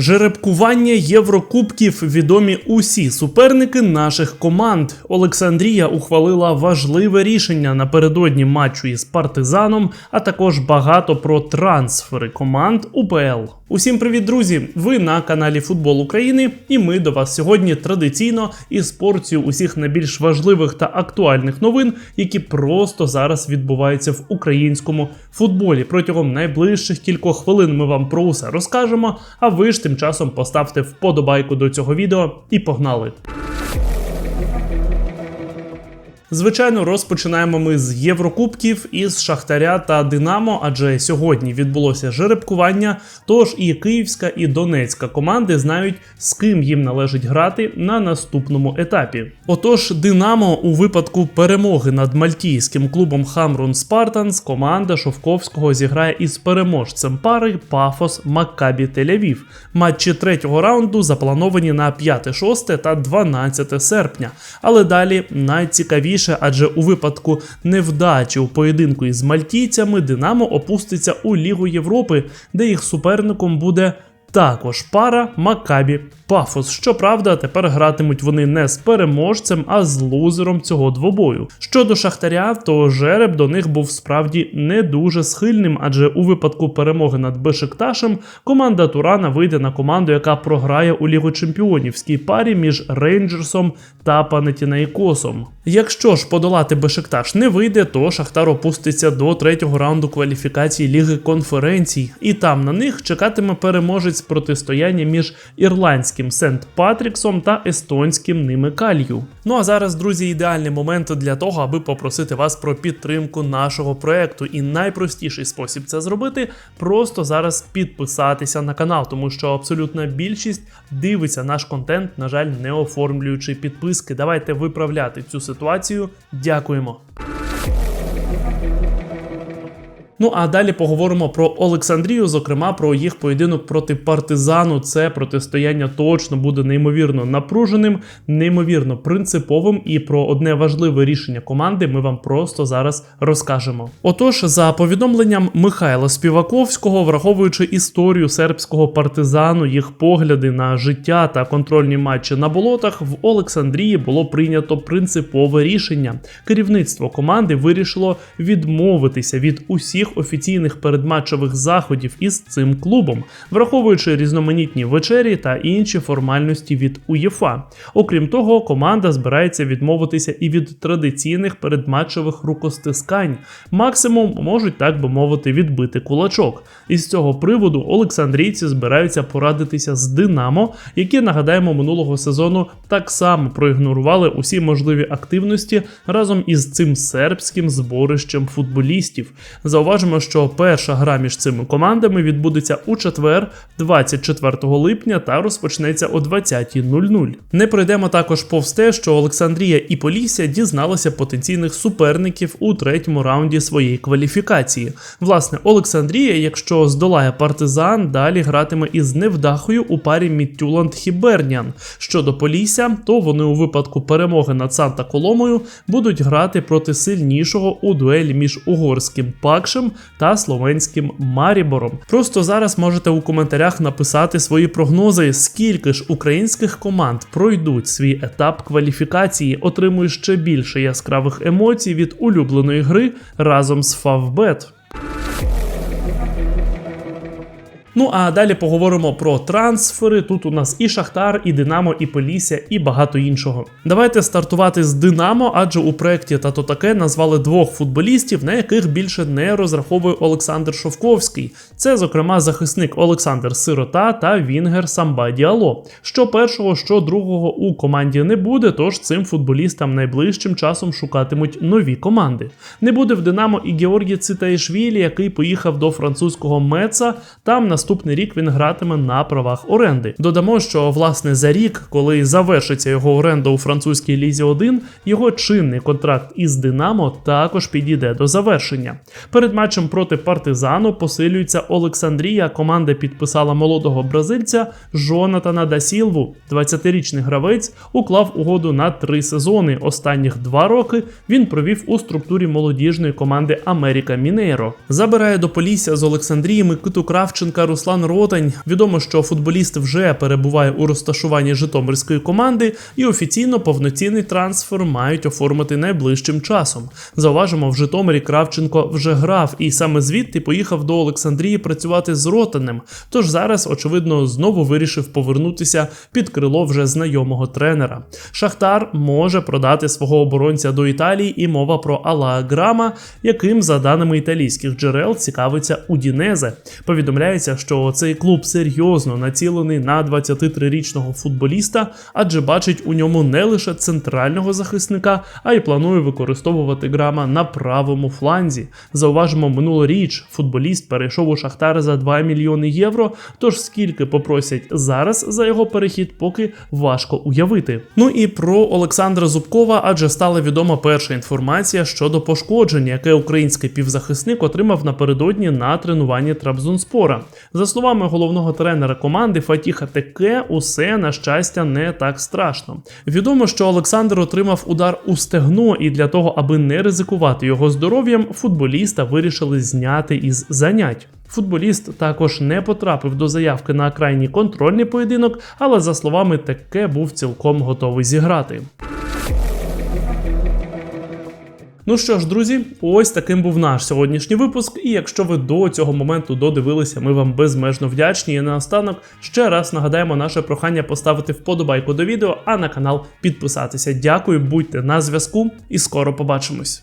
Жеребкування Єврокубків відомі усі суперники наших команд. Олександрія ухвалила важливе рішення напередодні матчу із партизаном, а також багато про трансфери команд УПЛ. Усім привіт, друзі! Ви на каналі Футбол України, і ми до вас сьогодні традиційно із порцією усіх найбільш важливих та актуальних новин, які просто зараз відбуваються в українському футболі. Протягом найближчих кількох хвилин ми вам про усе розкажемо. А ви ж тим часом поставте вподобайку до цього відео і погнали. Звичайно, розпочинаємо ми з Єврокубків із Шахтаря та Динамо, адже сьогодні відбулося жеребкування. Тож і Київська, і Донецька команди знають, з ким їм належить грати на наступному етапі. Отож, Динамо у випадку перемоги над мальтійським клубом Хамрун Спартанс команда Шовковського зіграє із переможцем пари Пафос Маккабі Тель-Авів. Матчі третього раунду заплановані на 5, 6 та 12 серпня. Але далі найцікавіше найцікавіше, адже у випадку невдачі у поєдинку із мальтійцями Динамо опуститься у Лігу Європи, де їх суперником буде також пара Макабі Пафос. Щоправда, тепер гратимуть вони не з переможцем, а з лузером цього двобою. Щодо Шахтаря, то жереб до них був справді не дуже схильним, адже у випадку перемоги над Бешикташем команда Турана вийде на команду, яка програє у Лігу Чемпіонівській парі між Рейнджерсом та Панетінайкосом. Якщо ж подолати Бешикташ не вийде, то Шахтар опуститься до третього раунду кваліфікації Ліги конференцій, і там на них чекатиме переможець протистояння між ірландським Сент Патріксом та естонським ними Калью. Ну а зараз, друзі, ідеальний момент для того, аби попросити вас про підтримку нашого проекту. І найпростіший спосіб це зробити просто зараз підписатися на канал, тому що абсолютна більшість дивиться наш контент, на жаль, не оформлюючи підписки. Давайте виправляти цю ситуацію. Дякуємо. Ну а далі поговоримо про Олександрію, зокрема про їх поєдинок проти партизану. Це протистояння точно буде неймовірно напруженим, неймовірно принциповим. І про одне важливе рішення команди ми вам просто зараз розкажемо. Отож, за повідомленням Михайла Співаковського, враховуючи історію сербського партизану, їх погляди на життя та контрольні матчі на болотах, в Олександрії було прийнято принципове рішення. Керівництво команди вирішило відмовитися від усіх всіх офіційних передматчевих заходів із цим клубом, враховуючи різноманітні вечері та інші формальності від УЄФА. Окрім того, команда збирається відмовитися і від традиційних передматчевих рукостискань. Максимум можуть, так би мовити, відбити кулачок. Із цього приводу Олександрійці збираються порадитися з Динамо, які нагадаємо минулого сезону так само проігнорували усі можливі активності разом із цим сербським зборищем футболістів. Зауважимо, Зауважимо, що перша гра між цими командами відбудеться у четвер, 24 липня, та розпочнеться о 20.00. Не пройдемо також повз те, що Олександрія і Полісся дізналися потенційних суперників у третьому раунді своєї кваліфікації. Власне, Олександрія, якщо здолає партизан, далі гратиме із невдахою у парі Міттюланд Хібернян. Щодо Полісся, то вони у випадку перемоги над Санта Коломою будуть грати проти сильнішого у дуелі між угорським Пакшем та словенським Марібором. Просто зараз можете у коментарях написати свої прогнози, скільки ж українських команд пройдуть свій етап кваліфікації, отримуючи ще більше яскравих емоцій від улюбленої гри разом з Favbet. Ну а далі поговоримо про трансфери. Тут у нас і Шахтар, і Динамо, і Полісся, і багато іншого. Давайте стартувати з Динамо, адже у проєкті тато таке назвали двох футболістів, на яких більше не розраховує Олександр Шовковський. Це, зокрема, захисник Олександр Сирота та Вінгер Самба Діало. Що першого, що другого у команді не буде, тож цим футболістам найближчим часом шукатимуть нові команди. Не буде в Динамо і Георгій Цитаїшвілі, який поїхав до французького Меца. Там на наступний рік він гратиме на правах оренди. Додамо, що власне за рік, коли завершиться його оренда у французькій лізі 1, його чинний контракт із Динамо також підійде до завершення. Перед матчем проти партизану посилюється Олександрія. Команда підписала молодого бразильця Жонатана Дасілву. 20-річний гравець уклав угоду на три сезони. Останніх два роки він провів у структурі молодіжної команди Америка Мінейро. Забирає до Полісся з Олександрії Микиту Кравченка Руслан Ротань. Відомо, що футболіст вже перебуває у розташуванні Житомирської команди, і офіційно повноцінний трансфер мають оформити найближчим часом. Зауважимо, в Житомирі Кравченко вже грав, і саме звідти поїхав до Олександрії працювати з Ротанем. Тож зараз, очевидно, знову вирішив повернутися під крило вже знайомого тренера. Шахтар може продати свого оборонця до Італії, і мова про Алла Грама, яким, за даними італійських джерел, цікавиться Удінезе. Повідомляється, що цей клуб серйозно націлений на 23-річного футболіста, адже бачить у ньому не лише центрального захисника, а й планує використовувати грама на правому фланзі. Зауважимо, минулоріч футболіст перейшов у Шахтар за 2 мільйони євро. Тож скільки попросять зараз за його перехід, поки важко уявити. Ну і про Олександра Зубкова, адже стала відома перша інформація щодо пошкодження, яке український півзахисник отримав напередодні на тренуванні Трабзонспора. За словами головного тренера команди Фатіха Теке, усе на щастя не так страшно. Відомо, що Олександр отримав удар у стегно, і для того, аби не ризикувати його здоров'ям, футболіста вирішили зняти із занять. Футболіст також не потрапив до заявки на крайній контрольний поєдинок, але за словами Теке був цілком готовий зіграти. Ну що ж, друзі, ось таким був наш сьогоднішній випуск. І якщо ви до цього моменту додивилися, ми вам безмежно вдячні. І наостанок ще раз нагадаємо наше прохання поставити вподобайку до відео, а на канал підписатися. Дякую, будьте на зв'язку і скоро побачимось.